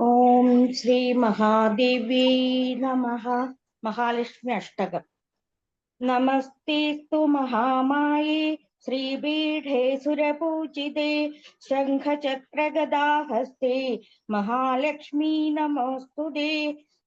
ॐ महादेवी नमः। महालक्ष्मी अष्टकम् नमस्ते स्तु महामाये श्रीपीठे सुरपूजिते, शङ्खचक्रगदाहस्ते, महालक्ष्मी नमोऽस्तु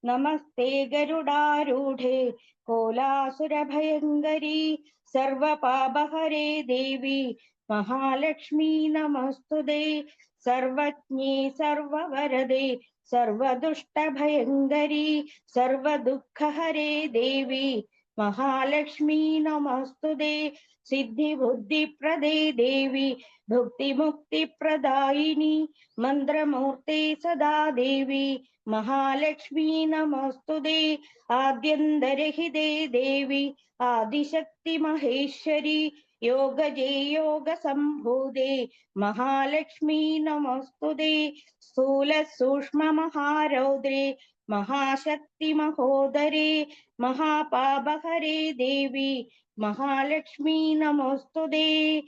नमस्ते गरुडारूढे, कोलासुरभयङ्करी, सर्वपापहरे देवी മഹാലക്ഷ്മീ നമസ്തുതേ സർവജ്ഞേ സർവവരദേ. സർവദുഷ്ടഭയങ്കരീ. സർവദുഃഖഹരേ ദേവി. മഹാലക്ഷ്മീ നമസ്തുതേ സിദ്ധിബുദ്ധിപ്രദേ ദേവി. ഭുക്തിമുക്തിപ്രദായിനി. മന്ത്രമൂർത്തേ സദാ ദേവി. മഹാലക്ഷ്മീ നമസ്തുതേ ആദ്യന്തരഹിതേ ദേവി. ആദിശക്തി മഹേശ്വരി योगजे योगसम्भूते महालक्ष्मी नमोऽस्तुते स्थूलसूक्ष्ममहारौद्रे महाशक्ति महोदरे महापाप महापापहरे देवी, महालक्ष्मी नमोस्तुते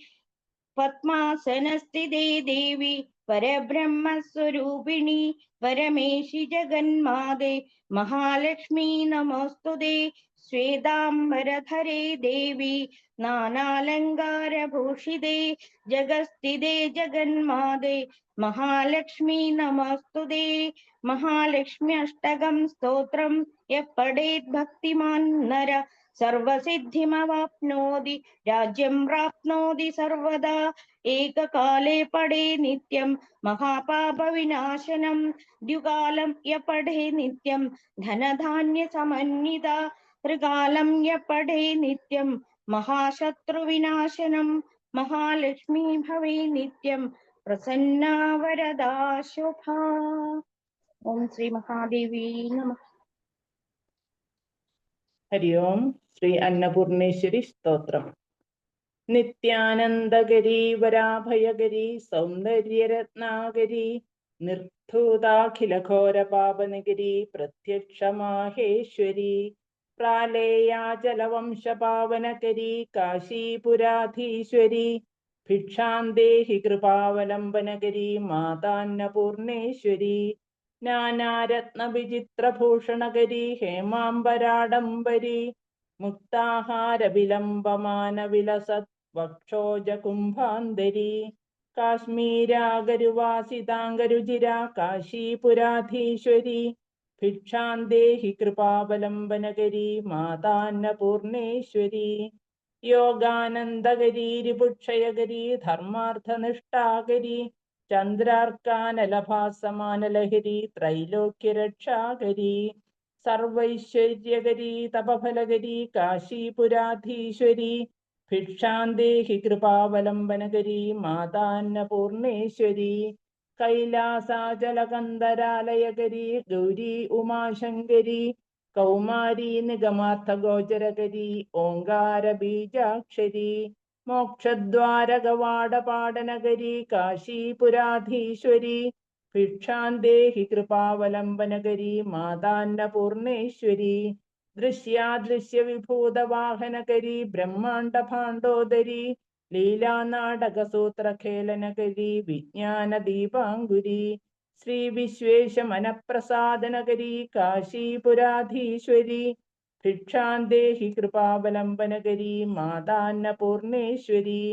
पद्मासनस्थिते देवी, परब्रह्मस्वरूपिणि परमेशि जगन्मादे महालक्ष्मी नमोस्तुते श्वेदाबरधरे देवी, नानालङ्कारभूषिते, जगस्थिते जगन्मादे, महालक्ष्मी नमस्तु ते महालक्ष्म्यष्टकं स्तोत्रं, यः पठेत् नर, सर्वसिद्धिमवाप्नोति, राज्यं प्राप्नोति सर्वदा। एककाले पडे नित्यं, महापापविनाशनं, द्युकालं य पडे नित्यं, धनधान्यसमन्विता ത്രികാലം യപഠേ നിത്യം മഹാശത്രുവിനാശനം മഹാലക്ഷ്മി ഭവേ നിത്യം പ്രസന്നാവരദാ ശുഭ ഓം ശ്രീ മഹാദേവി നമ. ഹരി ഓം ശ്രീ അന്നപൂർണേശ്വരി സ്തോത്രം. നിത്യാനന്ദഗരി വരാഭയഗരി സൗന്ദര്യരത്നാകരി നിർധൂതാഖിലഘോര പാപനഗരി പ്രത്യക്ഷ മാഹേശ്വരി പ്രാലേയാചലവംശപാവനകരി കാശീപുരാധീശ്വരി ഭിക്ഷാന്തേഹി കൃപാവലംബനകരി മാതാന്നപൂർണേശ്വരി നാനാരത്നവിചിത്രഭൂഷണകരി ഹേമാംബരാഡംബരി മുക്താഹാരവിലംബമാനവിലസത് വക്ഷോജകുംഭാന്തരി കാശ്മീരാഗരുവാസിതാംഗരുചിര കാശീപുരാധീശ്വരി ഭിക്ഷാന്തേഹി കൃപാവലംബനകരി മാതാന്നപൂർണേശ്വരി. യോഗാനന്ദഗരീരിപുക്ഷയഗരി ധർമാർത്ഥനിഷ്ഠാകരി ചന്ദ്രാർക്കാനലഭാസമാനലഹരി ത്രൈലോക്യരക്ഷാകരി സർവൈശ്വര്യകരി തപഫലകരി കാശീപുരാധീശ്വരി ഭിക്ഷാന്തേഹി കൃപാവലംബനകരി മാതാന്നപൂർണേശ്വരി. കൈലാസാചലകന്ധരാലയകരി ഗൗരി ഉമാശങ്കരി കൗമാരി നിഗമാർത്ഥഗോചരകരി ഓങ്കാര ബീജാക്ഷരി മോക്ഷദ്വാരകവാടപാടനഗരി കാശീപുരാധീശ്വരി ഭിക്ഷാന്തേഹി കൃപാവലംബനഗരി മാതാന്നപൂർണേശ്വരി ദൃശ്യാദൃശ്യ വിഭൂതവാഹനകരി ബ്രഹ്മാണ്ഡ ഭാണ്ഡോദരി ലീലാനാടകസൂത്രഖേലനകരി വിജ്ഞാന ദീപാങ്കുരി ശ്രീ വിശ്വേശ മനഃപ്രസാദനകരി കാശീപുരാധീശ്വരി ഭിക്ഷാന്തേഹി കൃപാവലംബനകരി മാതാന്നപൂർണേശ്വരി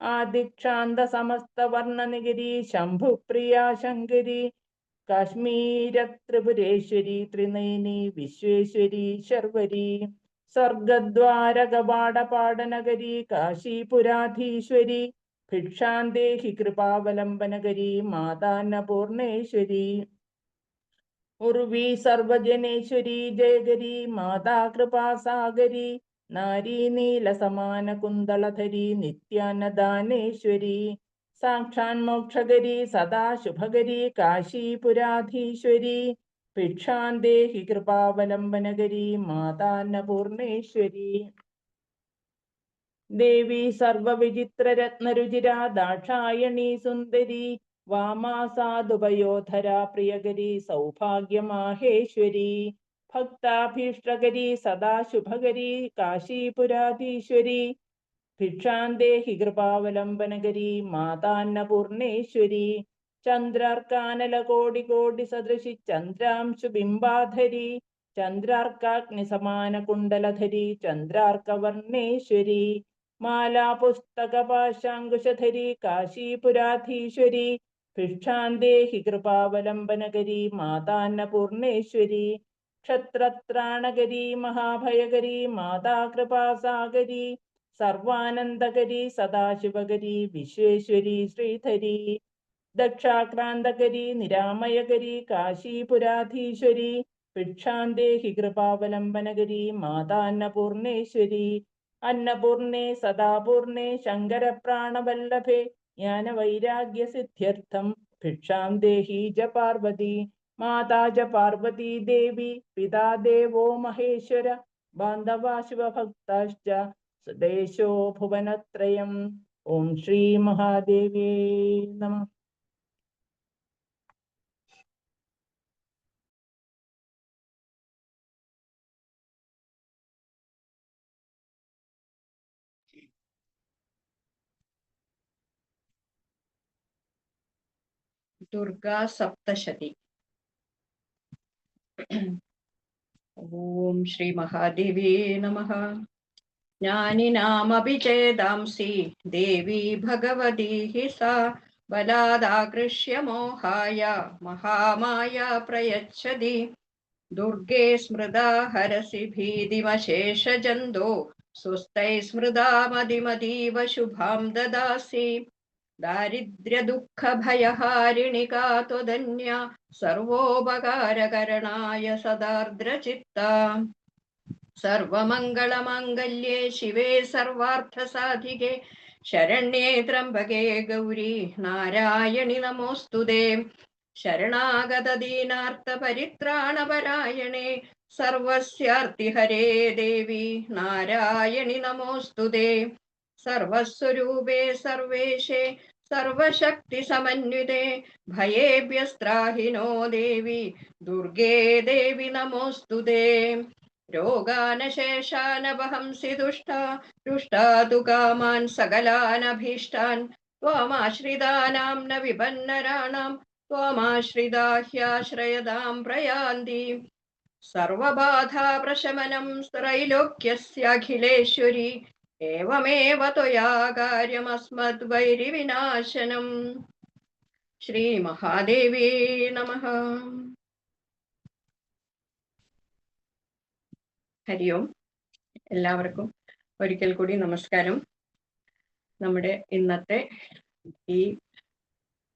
ആദിക്ഷാന്ത സമസ്തവർണനഗരി ശംഭുപ്രിയ ശങ്കരി കാശ്മീര ത്രിപുരേശ്വരി ത്രിനയനി വിശ്വേശ്വരി ശർവരി സ്വർഗദ്വാരകപാടപാടനഗരി കാശീപുരാധീശ്വരി ഭിക്ഷാന്തേഹി കൃപാവലംബനഗരി മാതാന്നപൂർണേശ്വരി ഉർവി സർവജനേശ്വരി ജയഗരി മാതാ കൃപാസാഗരി നാരീ നീല സമാന കുന്തളധരി നിത്യാനദാനേശ്വരി. സാക്ഷാൻ മോക്ഷഗരി സദാ ശുഭഗരി കാശീപുരാധീശ്വരി. ഭിക്ഷാന്തേഹി കൃപാവലംബനഗരി മാതാന്നപൂർണേശ്വരി ദേവി സർവവിചിത്രരത്നരുചിരാ ദാക്ഷായണി സുന്ദരി വാമാസാദുപയോധരാ പ്രിയകരി സൗഭാഗ്യമാഹേശ്വരി. ഭക്താഭീഷ്ടകരി സദാശുഭകരി കാശീപുരാധീശ്വരി. ഭിക്ഷാന്തേഹി കൃപാവലംബനകരി മാതാന്നപൂർണേശ്വരി ചന്ദ്രാർക്കാനല കോടി കോടി സദൃശി ചന്ദ്രാംശു ബിംബാധരി ചന്ദ്രാർക്കാഗ്നി സമാന കുണ്ടലധരി ചന്ദ്രാർക്കവർണേശ്വരി മാലാ പുസ്തക പാശാങ്കുശധരി കാശീപുരാധീശ്വരി ഭിക്ഷാന്തേഹി കൃപാവലംബനകരി മാതാന്നപൂർണേശ്വരി ക്ഷത്രത്രാണകരി മഹാഭയകരി മാതാ കൃപാസാഗരി സർവാനന്ദകരി സദാശിവകരി വിശ്വേശ്വരി ശ്രീധരി ദക്ഷാക്രാന്തകരി നിരാമയകരി കാശീപുരാധീശ്വരി ഭിക്ഷാന്തേഹി കൃപാവലംബനകരി മാതാന്നപൂർണേശ്വരി അന്നപൂർണേ സദാപൂർണേ ശങ്കരപ്രാണവല്ലഭേ ജ്ഞാനവൈരാഗ്യ സിദ്ധ്യർത്ഥം ഭിക്ഷാം ദേഹി ജ പാർവതി മാതാ ജ പാർവതി ദേവി പിതാ ദേവോ മഹേശ്വര ബാന്ധവാ ശിവഭക്താശ്ച സ്വദേശോ ഭുവനത്രയം. ഓം ശ്രീ മഹാദേവേ നമ. दुर्गा सप्तशती। ॐ श्रीमहादेवे नमः। ज्ञानिनामपि चेदांसि। देवी भगवती हि सा। बलादाकृष्य मोहाय। महामाया प्रयच्छति। दुर्गे स्मृदा हरसि भीतिमशेषजन्दो। स्वस्तै स्मृदा मदिमदीव शुभां ददासि। दारिद्र्यदुःखभयहारिणिका त्वदन्या सर्वोपकारकरणाय सदार्द्रचित्ता सर्वमङ्गलमाङ्गल्ये शिवे सर्वार्थसाधिके शरण्ये त्र्यम्बके गौरी नारायणि नमोऽस्तु ते शरणागतदीनार्तपरित्राणपरायणे सर्वस्यार्तिहरे देवी नारायणि नमोऽस्तु ते सर्वस्वरूपे सर्वेशे, सर्वशक्तिसमन्विते भयेभ्यस्त्राहिनो देवि, दुर्गे देवि नमोऽस्तु ते। रोगानशेषानवहंसि दुष्टा दुष्टा तु कामान् सकलानभीष्टान्, त्वामाश्रितानां न विपन्नराणां त्वामाश्रिता ह्याश्रयदां प्रयान्ति। सर्वबाधाप्रशमनं त्रैलोक्यस्याखिलेश्वरी एवमेव त्वया कार्यमस्मद्वैरिविनाशनम् श्रीमहादेवी नमः ഹരി ഓം എല്ലാവർക്കും ഒരിക്കൽ കൂടി നമസ്കാരം നമ്മുടെ ഇന്നത്തെ ഈ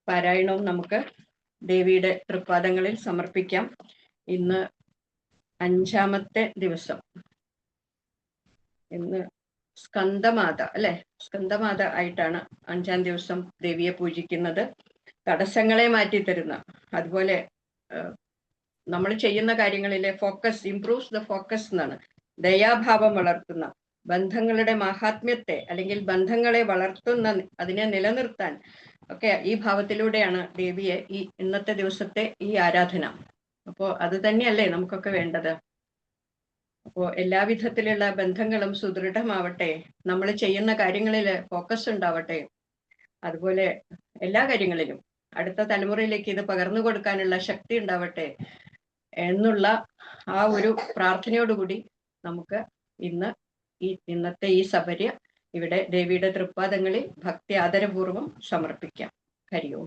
പാരായണവും നമുക്ക് ദേവിയുടെ തൃപ്പാദങ്ങളിൽ സമർപ്പിക്കാം ഇന്ന് അഞ്ചാമത്തെ ദിവസം ഇന്ന് സ്കന്ദമാത അല്ലെ? സ്കന്ദമാത ആയിട്ടാണ് അഞ്ചാം ദിവസം ദേവിയെ പൂജിക്കുന്നത്. തടസ്സങ്ങളെ മാറ്റി തരുന്ന അതുപോലെ നമ്മൾ ചെയ്യുന്ന കാര്യങ്ങളിലെ ഫോക്കസ് ഇംപ്രൂവ്സ് ദ ഫോക്കസ് എന്നാണ്. ദയാഭാവം വളർത്തുന്ന ബന്ധങ്ങളുടെ മഹാത്മ്യത്തെ അല്ലെങ്കിൽ ബന്ധങ്ങളെ വളർത്തുന്ന അതിനെ നിലനിർത്താൻ ഒക്കെ ഈ ഭാവത്തിലൂടെയാണ് ദേവിയെ ഈ ഇന്നത്തെ ദിവസത്തെ ഈ ആരാധന. അപ്പോ അത് തന്നെയല്ലേ നമുക്കൊക്കെ വേണ്ടത്? അപ്പോ എല്ലാവിധത്തിലുള്ള ബന്ധങ്ങളും സുദൃഢമാവട്ടെ നമ്മൾ ചെയ്യുന്ന കാര്യങ്ങളിൽ ഫോക്കസ് ഉണ്ടാവട്ടെ. അതുപോലെ എല്ലാ കാര്യങ്ങളിലും അടുത്ത തലമുറയിലേക്ക് ഇത് പകർന്നു കൊടുക്കാനുള്ള ശക്തി ഉണ്ടാവട്ടെ എന്നുള്ള ആ ഒരു പ്രാർത്ഥനയോടുകൂടി നമുക്ക് ഇന്ന് ഈ ഇന്നത്തെ ഈ സബര്യ ഇവിടെ ദേവിയുടെ തൃപ്പാദങ്ങളിൽ ഭക്തി ആദരപൂർവം സമർപ്പിക്കാം. ഹരിയോ.